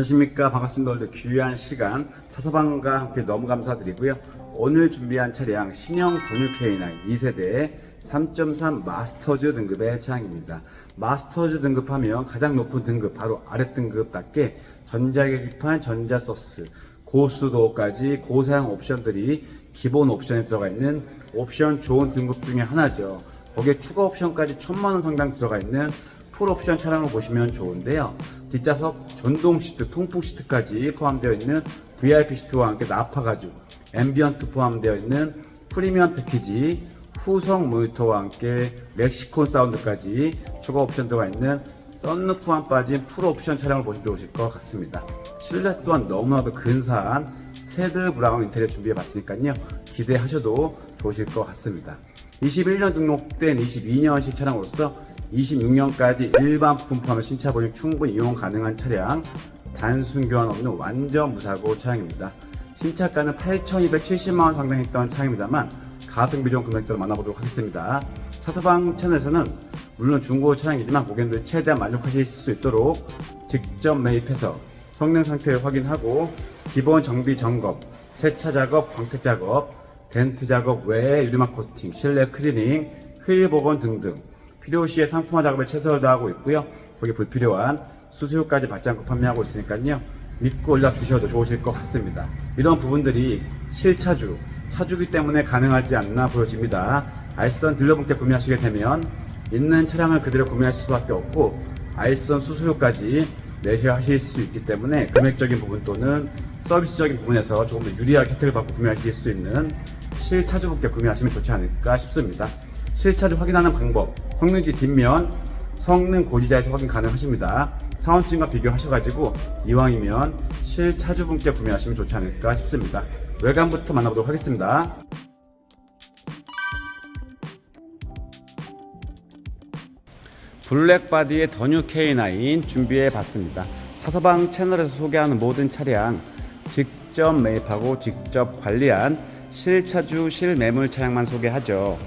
안녕하십니까. 반갑습니다. 오늘도 귀한 시간 타서방과 함께 너무 감사드리고요. 오늘 준비한 차량 신형 전유 K9 2세대 3.3 마스터즈 등급의 차량입니다. 마스터즈 등급하면 가장 높은 등급 바로 아래 등급답게 전자계기판 전자소스 고수도까지 고사양 옵션들이 기본 옵션에 들어가 있는 옵션 좋은 등급 중에 하나죠. 거기에 추가 옵션까지 천만 원 상당 들어가 있는 풀옵션 차량을 보시면 좋은데요. 뒷좌석 전동 시트, 통풍 시트까지 포함되어 있는 VIP 시트와 함께 나파 가죽, 앰비언트 포함되어 있는 프리미엄 패키지, 후성 모니터와 함께 멕시콘 사운드까지 추가 옵션 들어가 있는 썬루프만 빠진 풀 옵션 차량을 보시면 좋으실 것 같습니다. 실내 또한 너무나도 근사한 새드 브라운 인테리어 준비해 봤으니까요. 기대하셔도 좋으실 것 같습니다. 21년 등록된 22년식 차량으로서 26년까지 일반 부품 포함해 신차 보유 충분히 이용 가능한 차량 단순 교환 없는 완전 무사고 차량입니다. 신차가는 8,270만원 상당했던 차량입니다만 가성비 좋은 금액대로 만나보도록 하겠습니다. 차서방 채널에서는 물론 중고 차량이지만 고객님들 최대한 만족하실 수 있도록 직접 매입해서 성능 상태를 확인하고 기본 정비 점검, 세차 작업, 광택 작업, 덴트 작업 외에 유리막 코팅, 실내 클리닝, 휠 복원 등등 필요시에 상품화 작업에 최선을 다하고 있고요. 거기에 불필요한 수수료까지 받지 않고 판매하고 있으니까요. 믿고 연락 주셔도 좋으실 것 같습니다. 이런 부분들이 실차주, 차주기 때문에 가능하지 않나 보여집니다. 알선 딜러분께 구매하시게 되면 있는 차량을 그대로 구매하실 수밖에 없고 알선 수수료까지 내셔야 하실 수 있기 때문에 금액적인 부분 또는 서비스적인 부분에서 조금 더 유리하게 혜택을 받고 구매하실 수 있는 실차주분께 구매하시면 좋지 않을까 싶습니다. 실차주 확인하는 방법, 성능지 뒷면, 성능 고지자에서 확인 가능하십니다. 사원증과 비교하셔가지고 이왕이면 실차주분께 구매하시면 좋지 않을까 싶습니다. 외관부터 만나보도록 하겠습니다. 블랙바디의 더 뉴 K9 준비해 봤습니다. 차서방 채널에서 소개하는 모든 차량 직접 매입하고 직접 관리한 실차주 실매물 차량만 소개하죠.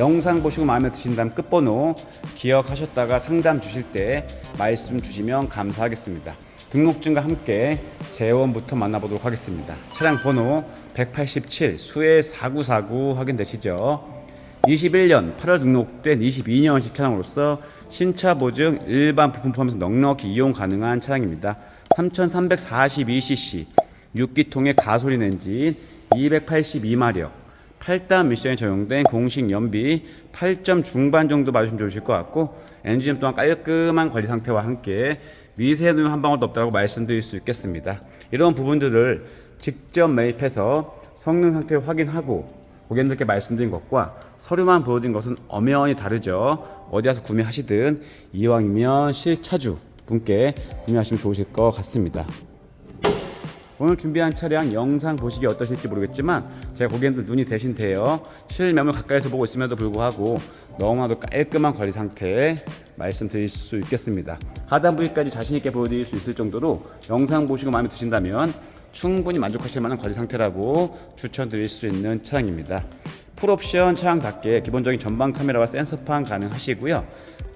영상 보시고 마음에 드신다면 끝번호 기억하셨다가 상담 주실 때 말씀 주시면 감사하겠습니다. 등록증과 함께 재원부터 만나보도록 하겠습니다. 차량 번호 187 수혜 4949 확인되시죠? 21년 8월 등록된 22년식 차량으로서 신차 보증 일반 부품 포함해서 넉넉히 이용 가능한 차량입니다. 3342cc 6기통의 가솔린 엔진 282마력 8단 미션에 적용된 공식 연비 8점 중반 정도 맞으시면 좋으실 것 같고 엔진 또한 깔끔한 관리 상태와 함께 미세누 한 방울도 없다고 말씀드릴 수 있겠습니다. 이런 부분들을 직접 매입해서 성능 상태 확인하고 고객님들께 말씀드린 것과 서류만 보여드린 것은 엄연히 다르죠. 어디 가서 구매하시든 이왕이면 실차주 분께 구매하시면 좋으실 것 같습니다. 오늘 준비한 차량 영상 보시기 어떠실지 모르겠지만 제가 고객님들 눈이 대신 돼요. 실매물 가까이서 보고 있음에도 불구하고 너무나도 깔끔한 관리 상태 말씀드릴 수 있겠습니다. 하단 부위까지 자신 있게 보여드릴 수 있을 정도로 영상 보시고 마음에 드신다면 충분히 만족하실 만한 관리 상태라고 추천드릴 수 있는 차량입니다 풀옵션 차량답게 기본적인 전방 카메라와 센서판 가능하시고요.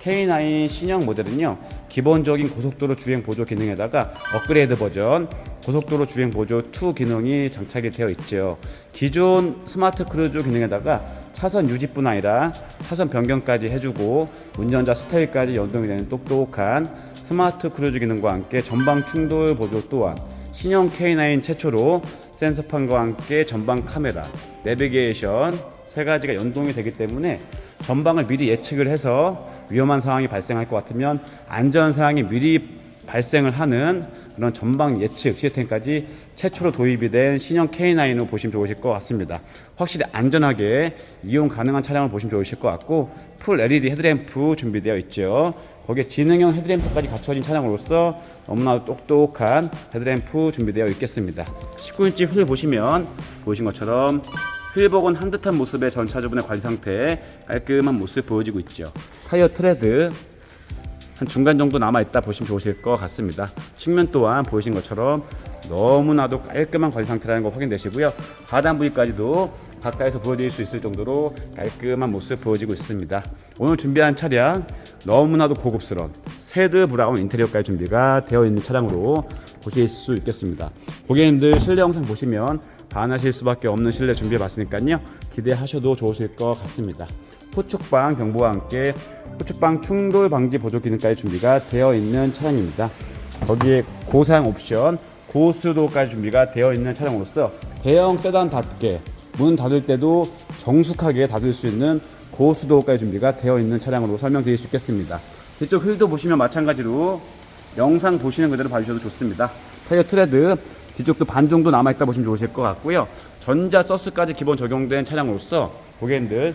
K9 신형 모델은요 기본적인 고속도로 주행 보조 기능에다가 업그레이드 버전 고속도로 주행 보조 2 기능이 장착이 되어 있죠. 기존 스마트 크루즈 기능에다가 차선 유지뿐 아니라 차선 변경까지 해주고 운전자 스타일까지 연동이 되는 똑똑한 스마트 크루즈 기능과 함께 전방 충돌 보조 또한 신형 K9 최초로 센서판과 함께 전방 카메라, 내비게이션 세 가지가 연동이 되기 때문에 전방을 미리 예측을 해서 위험한 상황이 발생할 것 같으면 안전 사항이 미리 발생을 하는 그런 전방 예측 시스템까지 최초로 도입이 된 신형 K9을 보시면 좋으실 것 같습니다. 확실히 안전하게 이용 가능한 차량을 보시면 좋으실 것 같고 풀 LED 헤드램프 준비되어 있죠. 거기에 지능형 헤드램프까지 갖춰진 차량으로서 너무나 똑똑한 헤드램프 준비되어 있겠습니다. 19인치 휠 보시면 보이신 것처럼 휠복은 한 듯한 모습의 전차주분의 관리 상태 깔끔한 모습 보여지고 있죠. 타이어 트레드 한 중간 정도 남아 있다 보시면 좋으실 것 같습니다. 측면 또한 보이신 것처럼 너무나도 깔끔한 관리 상태라는 거 확인되시고요. 하단 부위까지도 가까이서 보여드릴 수 있을 정도로 깔끔한 모습 보여지고 있습니다. 오늘 준비한 차량 너무나도 고급스러운 새들 브라운 인테리어까지 준비가 되어 있는 차량으로 보실 수 있겠습니다. 고객님들 실내 영상 보시면 반하실 수밖에 없는 실내 준비해 봤으니까요. 기대하셔도 좋으실 것 같습니다. 후축방 경보와 함께 후축방 충돌 방지 보조 기능까지 준비가 되어 있는 차량입니다. 거기에 고사양 옵션, 고수도까지 준비가 되어 있는 차량으로서 대형 세단답게 문 닫을 때도 정숙하게 닫을 수 있는 고수도까지 준비가 되어 있는 차량으로 설명드릴 수 있겠습니다. 뒤쪽 휠도 보시면 마찬가지로 영상 보시는 그대로 봐주셔도 좋습니다. 타이어 트레드 뒤쪽도 반 정도 남아있다 보시면 좋으실 것 같고요. 전자 서스까지 기본 적용된 차량으로서 고객님들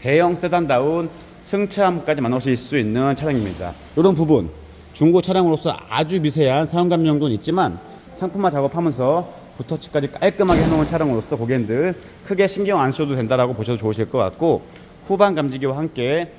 대형 세단다운 승차함까지 만나실 수 있는 차량입니다. 이런 부분 중고 차량으로서 아주 미세한 사용 감 정도는 있지만 상품화 작업하면서 붓터치까지 깔끔하게 해놓은 차량으로서 고객님들 크게 신경 안 써도 된다라고 보셔도 좋으실 것 같고 후방 감지기와 함께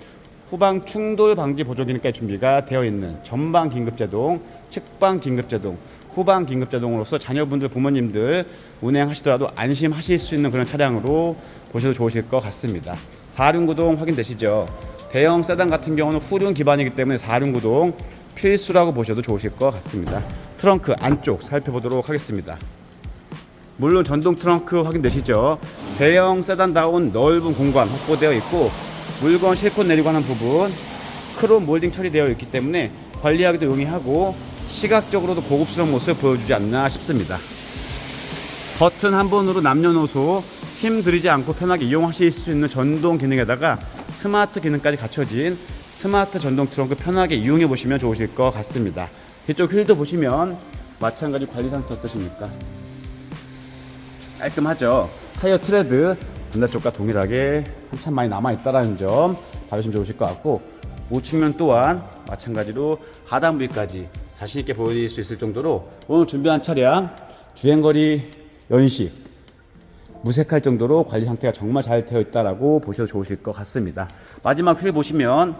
후방 충돌 방지 보조 기능까지 준비가 되어 있는 전방 긴급 제동, 측방 긴급 제동, 후방 긴급 제동으로서 자녀분들 부모님들 운행하시더라도 안심하실 수 있는 그런 차량으로 보셔도 좋으실 것 같습니다. 4륜 구동 확인되시죠? 대형 세단 같은 경우는 후륜 기반이기 때문에 4륜 구동 필수라고 보셔도 좋으실 것 같습니다. 트렁크 안쪽 살펴보도록 하겠습니다. 물론 전동 트렁크 확인되시죠? 대형 세단다운 넓은 공간 확보되어 있고 물건 싣고 내리고 하는 부분 크롬 몰딩 처리되어 있기 때문에 관리하기도 용이하고 시각적으로도 고급스러운 모습 보여주지 않나 싶습니다. 버튼 한 번으로 남녀노소 힘 들이지 않고 편하게 이용하실 수 있는 전동 기능에다가 스마트 기능까지 갖춰진 스마트 전동 트렁크 편하게 이용해 보시면 좋으실 것 같습니다. 이쪽 휠도 보시면 마찬가지 관리 상태 어떠십니까? 깔끔하죠. 타이어 트레드 반대쪽과 동일하게 한참 많이 남아 있다라는 점 봐주시면 좋으실 것 같고 우측면 또한 마찬가지로 하단 부위까지 자신 있게 보여드릴 수 있을 정도로 오늘 준비한 차량 주행거리 연식 무색할 정도로 관리 상태가 정말 잘 되어 있다라고 보셔도 좋으실 것 같습니다. 마지막 휠 보시면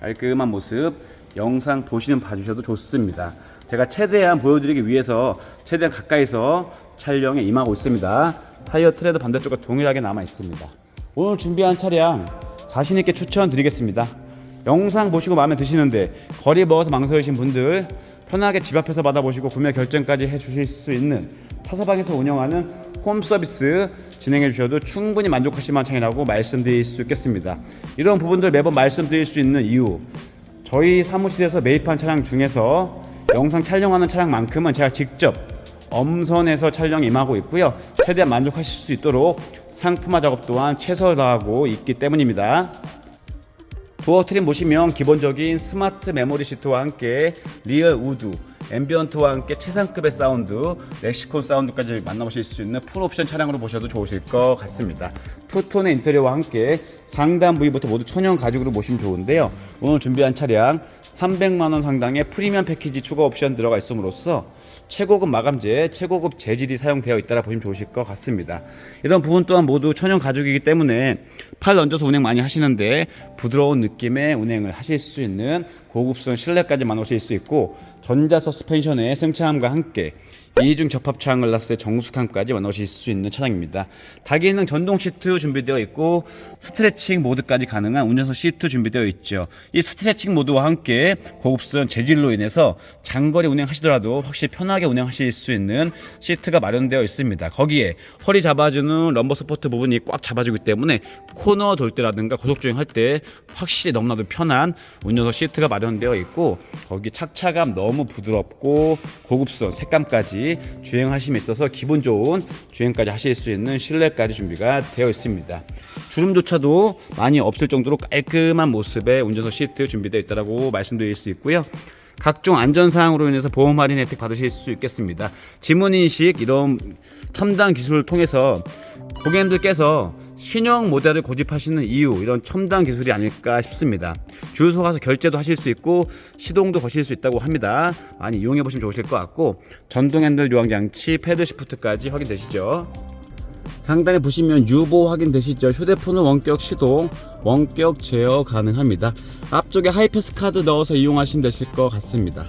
깔끔한 모습 영상 보시면 봐주셔도 좋습니다. 제가 최대한 보여드리기 위해서 최대한 가까이서 촬영에 임하고 있습니다. 타이어 트레드 반대쪽과 동일하게 남아 있습니다. 오늘 준비한 차량 자신 있게 추천드리겠습니다. 영상 보시고 마음에 드시는데 거리 멀어서 망설이신 분들 편하게 집 앞에서 받아보시고 구매 결정까지 해주실 수 있는 타사방에서 운영하는 홈 서비스 진행해 주셔도 충분히 만족하실 만한 차량이라고 말씀드릴 수 있겠습니다. 이런 부분들 매번 말씀드릴 수 있는 이유 저희 사무실에서 매입한 차량 중에서 영상 촬영하는 차량만큼은 제가 직접 엄선해서 촬영 임하고 있고요. 최대한 만족하실 수 있도록 상품화 작업 또한 최선을 다하고 있기 때문입니다. 도어 트림 보시면 기본적인 스마트 메모리 시트와 함께 리얼 우드, 앰비언트와 함께 최상급의 사운드, 렉시콘 사운드까지 만나보실 수 있는 풀 옵션 차량으로 보셔도 좋으실 것 같습니다. 투톤의 인테리어와 함께 상단 부위부터 모두 천연 가죽으로 보시면 좋은데요. 오늘 준비한 차량 300만 원 상당의 프리미엄 패키지 추가 옵션 들어가 있음으로써 최고급 마감재, 최고급 재질이 사용되어 있다라 보시면 좋으실 것 같습니다. 이런 부분 또한 모두 천연 가죽이기 때문에 팔 얹어서 운행 많이 하시는데 부드러운 느낌의 운행을 하실 수 있는 고급스러운 실내까지 만나실 수 있고 전자 서스펜션의 승차함과 함께 이중 접합 차항 글라스의 정숙함까지 만나실 수 있는 차량입니다. 다기능 전동 시트 준비되어 있고 스트레칭 모드까지 가능한 운전석 시트 준비되어 있죠. 이 스트레칭 모드와 함께 고급스러운 재질로 인해서 장거리 운행하시더라도 확실히 편하게 운행하실 수 있는 시트가 마련되어 있습니다. 거기에 허리 잡아주는 럼버 서포트 부분이 꽉 잡아주기 때문에 코너 돌 때라든가 고속 주행할 때 확실히 너무나도 편한 운전석 시트가 마련되어 있고 거기 착차감 너무 부드럽고 고급스러운 색감 주행하심에 있어서 기분 좋은 주행까지 하실 수 있는 실내까지 준비가 되어 있습니다. 주름조차도 많이 없을 정도로 깔끔한 모습의 운전석 시트 준비되어 있다고 말씀드릴 수 있고요. 각종 안전사항으로 인해서 보험 할인 혜택 받으실 수 있겠습니다. 지문인식 이런 첨단 기술을 통해서 고객님들께서 신형 모델을 고집하시는 이유 이런 첨단 기술이 아닐까 싶습니다. 주유소 가서 결제도 하실 수 있고 시동도 거실 수 있다고 합니다. 많이 이용해 보시면 좋으실 것 같고 전동 핸들 요항 장치, 패드 시프트까지 확인되시죠? 상단에 보시면 유보 확인되시죠? 휴대폰은 원격 시동, 원격 제어 가능합니다. 앞쪽에 하이패스 카드 넣어서 이용하시면 되실 것 같습니다.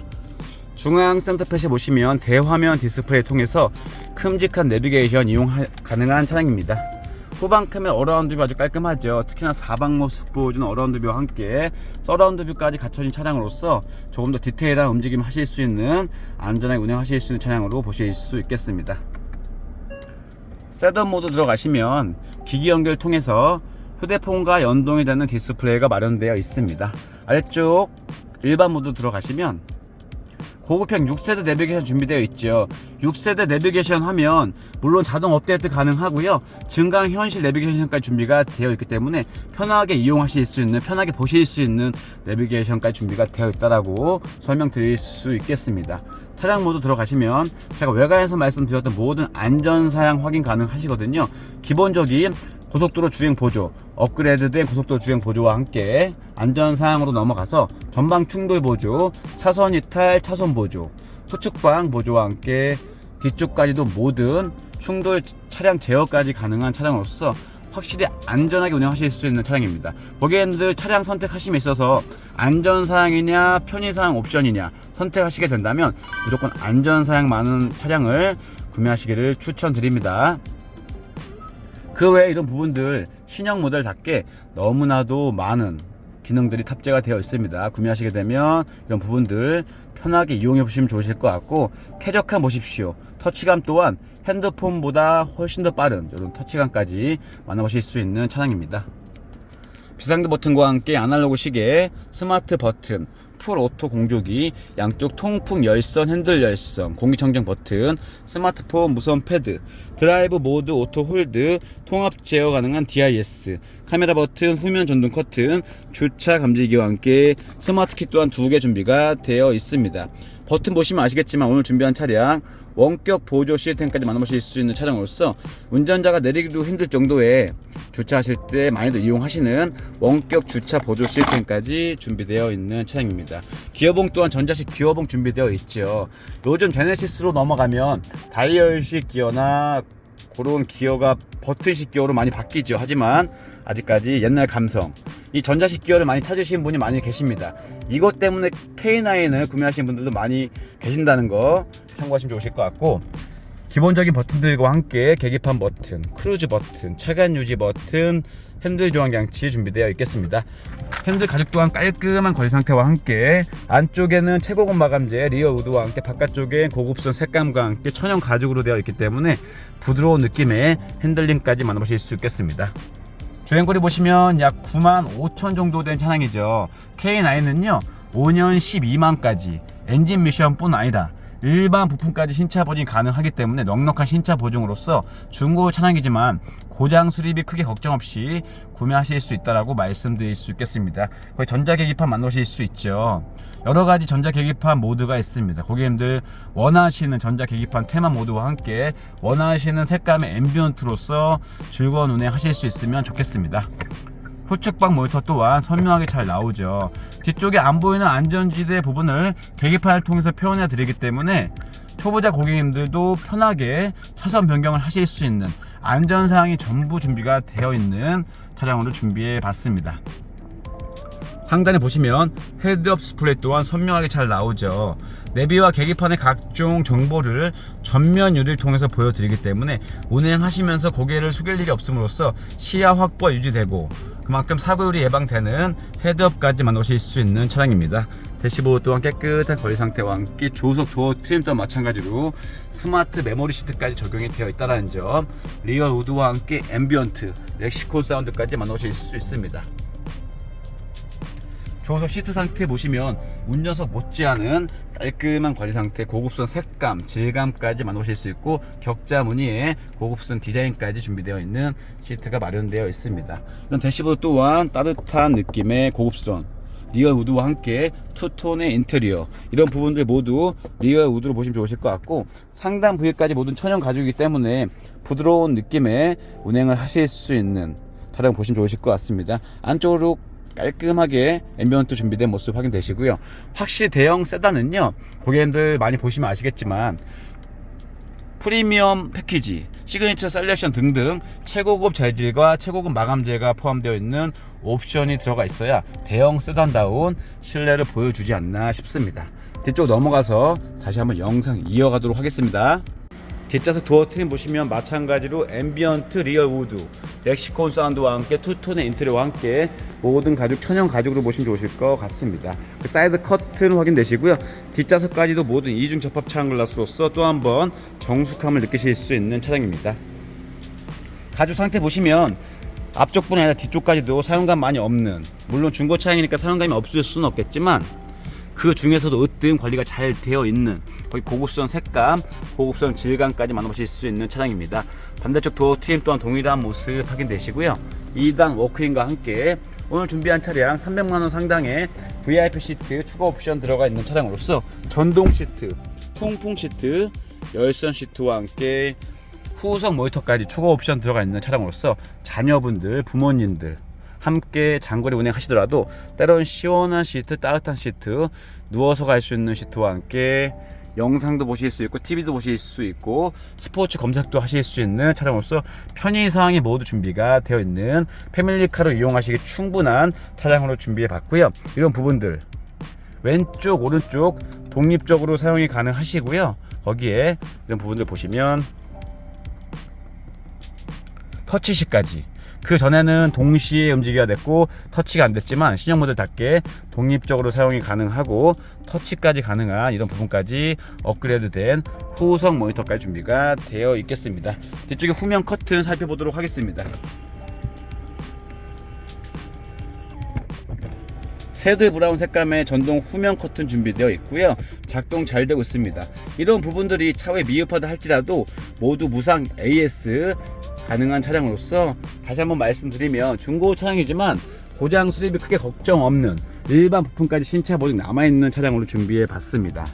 중앙 센터펫에 보시면 대화면 디스플레이 통해서 큼직한 내비게이션 이용 가능한 차량입니다. 후방 카메라 어라운드 뷰 아주 깔끔하죠. 특히나 사방 모습 보여주는 어라운드 뷰와 함께 서라운드 뷰까지 갖춰진 차량으로서 조금 더 디테일한 움직임 하실 수 있는 안전하게 운행하실 수 있는 차량으로 보실 수 있겠습니다. 세던 모드 들어가시면 기기 연결 통해서 휴대폰과 연동이 되는 디스플레이가 마련되어 있습니다. 아래쪽 일반 모드 들어가시면 고급형 6세대 내비게이션 준비되어 있죠. 6세대 내비게이션 하면 물론 자동 업데이트 가능하고요. 증강 현실 내비게이션까지 준비가 되어 있기 때문에 편하게 이용하실 수 있는 편하게 보실 수 있는 내비게이션까지 준비가 되어 있다라고 설명드릴 수 있겠습니다. 차량 모드 들어가시면 제가 외관에서 말씀드렸던 모든 안전 사양 확인 가능하시거든요. 기본적인 고속도로 주행 보조, 업그레이드된 고속도로 주행 보조와 함께 안전 사항으로 넘어가서 전방 충돌 보조, 차선 이탈, 차선 보조, 후측방 보조와 함께 뒤쪽까지도 모든 충돌 차량 제어까지 가능한 차량으로서 확실히 안전하게 운행하실 수 있는 차량입니다. 고객님들 차량 선택하심에 있어서 안전사양이냐 편의사양 옵션이냐 선택하시게 된다면 무조건 안전사양 많은 차량을 구매하시기를 추천드립니다. 그 외에 이런 부분들 신형 모델답게 너무나도 많은 기능들이 탑재가 되어 있습니다. 구매하시게 되면 이런 부분들 편하게 이용해 보시면 좋으실 것 같고 쾌적한 보십시오. 터치감 또한 핸드폰보다 훨씬 더 빠른 이런 터치감까지 만나보실 수 있는 차량입니다. 비상등 버튼과 함께 아날로그 시계, 스마트 버튼, 풀 오토 공조기, 양쪽 통풍 열선, 핸들 열선, 공기청정 버튼, 스마트폰 무선 패드, 드라이브 모드 오토 홀드, 통합 제어 가능한 DIS, 카메라 버튼, 후면 전동 커튼, 주차 감지기와 함께 스마트 키 또한 두 개 준비가 되어 있습니다. 버튼 보시면 아시겠지만 오늘 준비한 차량 원격 보조 시스템까지 만나보실 수 있는 차량으로서 운전자가 내리기도 힘들 정도의 주차하실 때 많이들 이용하시는 원격 주차 보조 시스템까지 준비되어 있는 차량입니다. 기어봉 또한 전자식 기어봉 준비되어 있죠. 요즘 제네시스로 넘어가면 다이얼식 기어나 그런 기어가 버튼식 기어로 많이 바뀌죠. 하지만 아직까지 옛날 감성. 이 전자식 기어를 많이 찾으시는 분이 많이 계십니다. 이것 때문에 K9을 구매하시는 분들도 많이 계신다는 거 참고하시면 좋으실 것 같고 기본적인 버튼들과 함께 계기판 버튼, 크루즈 버튼, 차간 유지 버튼, 핸들 조항 장치 준비되어 있겠습니다. 핸들 가죽 또한 깔끔한 관리 상태와 함께 안쪽에는 최고급 마감재 리어 우드와 함께 바깥쪽에 고급선 색감과 함께 천연 가죽으로 되어 있기 때문에 부드러운 느낌의 핸들링까지 만나보실 수 있겠습니다. 주행거리 보시면 약 9만 5천 정도 된 차량이죠. K9은요 5년 12만까지 엔진 미션뿐 아니라 일반 부품까지 신차 보증이 가능하기 때문에 넉넉한 신차 보증으로서 중고 차량이지만 고장 수리비 크게 걱정 없이 구매하실 수 있다라고 말씀드릴 수 있겠습니다. 거의 전자 계기판 만나실 수 있죠. 여러 가지 전자 계기판 모드가 있습니다. 고객님들 원하시는 전자 계기판 테마 모드와 함께 원하시는 색감의 앰비언트로서 즐거운 운행하실 수 있으면 좋겠습니다. 후측방 모니터 또한 선명하게 잘 나오죠. 뒤쪽에 안 보이는 안전지대 부분을 계기판을 통해서 표현해 드리기 때문에 초보자 고객님들도 편하게 차선 변경을 하실 수 있는 안전사항이 전부 준비가 되어 있는 차량으로 준비해 봤습니다. 상단에 보시면 헤드업 스플레이 또한 선명하게 잘 나오죠. 내비와 계기판의 각종 정보를 전면 유리를 통해서 보여드리기 때문에 운행하시면서 고개를 숙일 일이 없음으로써 시야 확보가 유지되고 그만큼 사고율이 예방되는 헤드업까지 만나실 수 있는 차량입니다. 대시보드 또한 깨끗한 거리 상태와 함께 조속 도어 트림 또한 마찬가지로 스마트 메모리 시트까지 적용이 되어 있다는 점 리어 우드와 함께 앰비언트, 렉시콘 사운드까지 만나실 수 있습니다. 조석 시트 상태 보시면 운전석 못지않은 깔끔한 관리 상태, 고급선 색감, 질감까지 만나보실 수 있고 격자 무늬에 고급선 디자인까지 준비되어 있는 시트가 마련되어 있습니다. 이런 대시보드 또한 따뜻한 느낌의 고급선 리얼 우드와 함께 투톤의 인테리어 이런 부분들 모두 리얼 우드로 보시면 좋으실 것 같고 상단 부위까지 모든 천연 가죽이기 때문에 부드러운 느낌의 운행을 하실 수 있는 차량 보시면 좋으실 것 같습니다. 안쪽으로 깔끔하게 앰비언트 준비된 모습 확인되시고요. 확실히 대형 세단은요, 고객님들 많이 보시면 아시겠지만, 프리미엄 패키지, 시그니처 셀렉션 등등 최고급 재질과 최고급 마감재가 포함되어 있는 옵션이 들어가 있어야 대형 세단다운 신뢰를 보여주지 않나 싶습니다. 뒤쪽 넘어가서 다시 한번 영상 이어가도록 하겠습니다. 뒷좌석 도어 트림 보시면 마찬가지로 앰비언트 리얼 우드 렉시콘 사운드와 함께 투톤의 인테리어와 함께 모든 가죽 천연 가죽으로 보시면 좋으실 것 같습니다. 그 사이드 커튼 확인되시고요. 뒷좌석까지도 모든 이중 접합 차양 글라스로서 또 한 번 정숙함을 느끼실 수 있는 차량입니다. 가죽 상태 보시면 앞쪽뿐 아니라 뒤쪽까지도 사용감 많이 없는 물론 중고 차량이니까 사용감이 없을 수는 없겠지만 그 중에서도 으뜸 관리가 잘 되어 있는 거의 고급스러운 색감, 고급스러운 질감까지 만나보실 수 있는 차량입니다. 반대쪽 도어 트림 또한 동일한 모습 확인되시고요. 2단 워크인과 함께 오늘 준비한 차량 300만원 상당의 VIP 시트 추가 옵션 들어가 있는 차량으로서 전동 시트, 통풍 시트, 열선 시트와 함께 후속 모니터까지 추가 옵션 들어가 있는 차량으로서 자녀분들, 부모님들 함께 장거리 운행하시더라도 때론 시원한 시트, 따뜻한 시트, 누워서 갈 수 있는 시트와 함께 영상도 보실 수 있고 TV도 보실 수 있고 스포츠 검색도 하실 수 있는 차량으로서 편의 사항이 모두 준비가 되어 있는 패밀리카로 이용하시기 충분한 차량으로 준비해 봤고요. 이런 부분들 왼쪽 오른쪽 독립적으로 사용이 가능하시고요. 거기에 이런 부분들 보시면 터치식까지 그 전에는 동시에 움직여야 됐고 터치가 안 됐지만 신형 모델답게 독립적으로 사용이 가능하고 터치까지 가능한 이런 부분까지 업그레이드된 후속 모니터까지 준비가 되어 있겠습니다 뒤쪽에 후면 커튼 살펴보도록 하겠습니다 새들 브라운 색감의 전동 후면 커튼 준비되어 있고요. 작동 잘 되고 있습니다. 이런 부분들이 차후에 미흡하다 할지라도 모두 무상 AS 가능한 차량으로서 다시 한번 말씀드리면 중고 차량이지만 고장 수리비 크게 걱정 없는 일반 부품까지 신차 모두 남아있는 차량으로 준비해 봤습니다.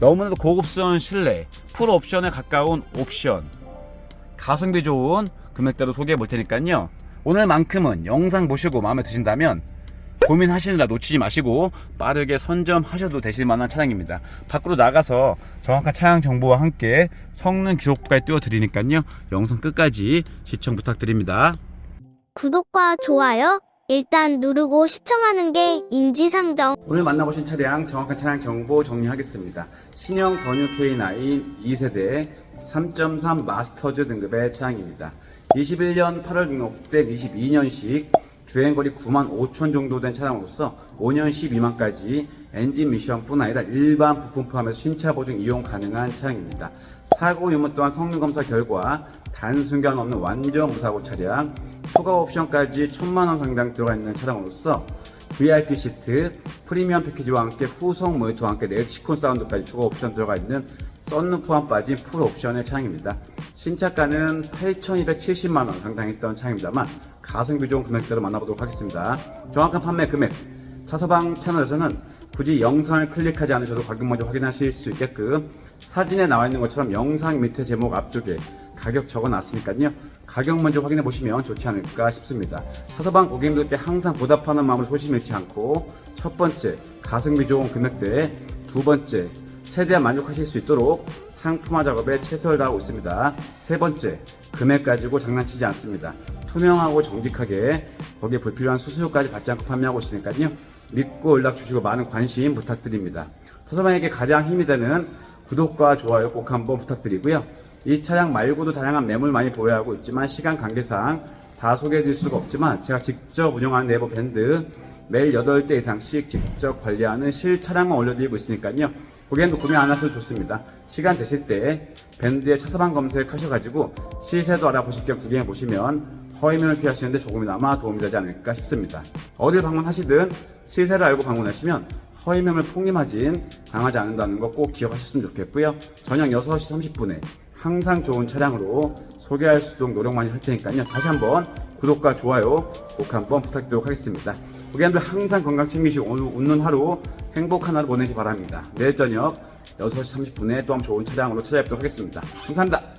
너무나도 고급스러운 실내, 풀 옵션에 가까운 옵션, 가성비 좋은 금액대로 소개해 볼 테니까요. 오늘만큼은 영상 보시고 마음에 드신다면 고민하시느라 놓치지 마시고 빠르게 선점하셔도 되실 만한 차량입니다. 밖으로 나가서 정확한 차량 정보와 함께 성능 기록까지 띄워드리니까요. 영상 끝까지 시청 부탁드립니다. 구독과 좋아요 일단 누르고 시청하는 게 인지상정. 오늘 만나보신 차량 정확한 차량 정보 정리하겠습니다. 신형 더뉴 K9 2세대 3.3 마스터즈 등급의 차량입니다. 21년 8월 등록된 22년식 주행거리 9만 5천 정도 된 차량으로서 5년 12만까지 엔진 미션뿐 아니라 일반 부품 포함해서 신차 보증 이용 가능한 차량입니다. 사고 유무 또한 성능 검사 결과 단순견 없는 완전 무사고 차량, 추가 옵션까지 1천만 원 상당 들어가 있는 차량으로서 VIP 시트, 프리미엄 패키지와 함께 후속 모니터와 함께 렉시콘 사운드까지 추가 옵션 들어가 있는 썬룸 포함 빠진 풀 옵션의 차량입니다. 신차가는 8,270만원 상당했던 차량입니다만 가성비 좋은 금액대로 만나보도록 하겠습니다. 정확한 판매 금액 차서방 채널에서는 굳이 영상을 클릭하지 않으셔도 가격 먼저 확인하실 수 있게끔 사진에 나와 있는 것처럼 영상 밑에 제목 앞쪽에 가격 적어 놨으니까요. 가격 먼저 확인해 보시면 좋지 않을까 싶습니다. 차서방 고객님들께 항상 보답하는 마음으로 소심 잃지 않고 첫 번째 가성비 좋은 금액대 두 번째 최대한 만족하실 수 있도록 상품화 작업에 최선을 다하고 있습니다. 세 번째, 금액 가지고 장난치지 않습니다. 투명하고 정직하게 거기에 불필요한 수수료까지 받지 않고 판매하고 있으니까요. 믿고 연락 주시고 많은 관심 부탁드립니다. 서서방에게 가장 힘이 되는 구독과 좋아요 꼭 한번 부탁드리고요. 이 차량 말고도 다양한 매물 많이 보유하고 있지만 시간 관계상 다 소개해드릴 수가 없지만 제가 직접 운영하는 네이버 밴드 매일 8대 이상씩 직접 관리하는 실 차량만 올려드리고 있으니까요. 고객님도 구매 안 하셔도 좋습니다. 시간 되실 때 밴드에 차서방 검색하셔가지고 시세도 알아보실 겸 구경해 보시면 허위면을 피하시는데 조금이나마 도움이 되지 않을까 싶습니다. 어딜 방문하시든 시세를 알고 방문하시면 허위명을 폭림하진 당하지 않는다는 거 꼭 기억하셨으면 좋겠고요. 저녁 6시 30분에 항상 좋은 차량으로 소개할 수 있도록 노력 많이 할 테니까요. 다시 한번 구독과 좋아요 꼭 한번 부탁드리도록 하겠습니다. 고객님들 항상 건강 챙기시고 오늘 웃는 하루 행복한 하루 보내시 기 바랍니다. 내일 저녁 6시 30분에 또한 좋은 차량으로 찾아뵙도록 하겠습니다. 감사합니다.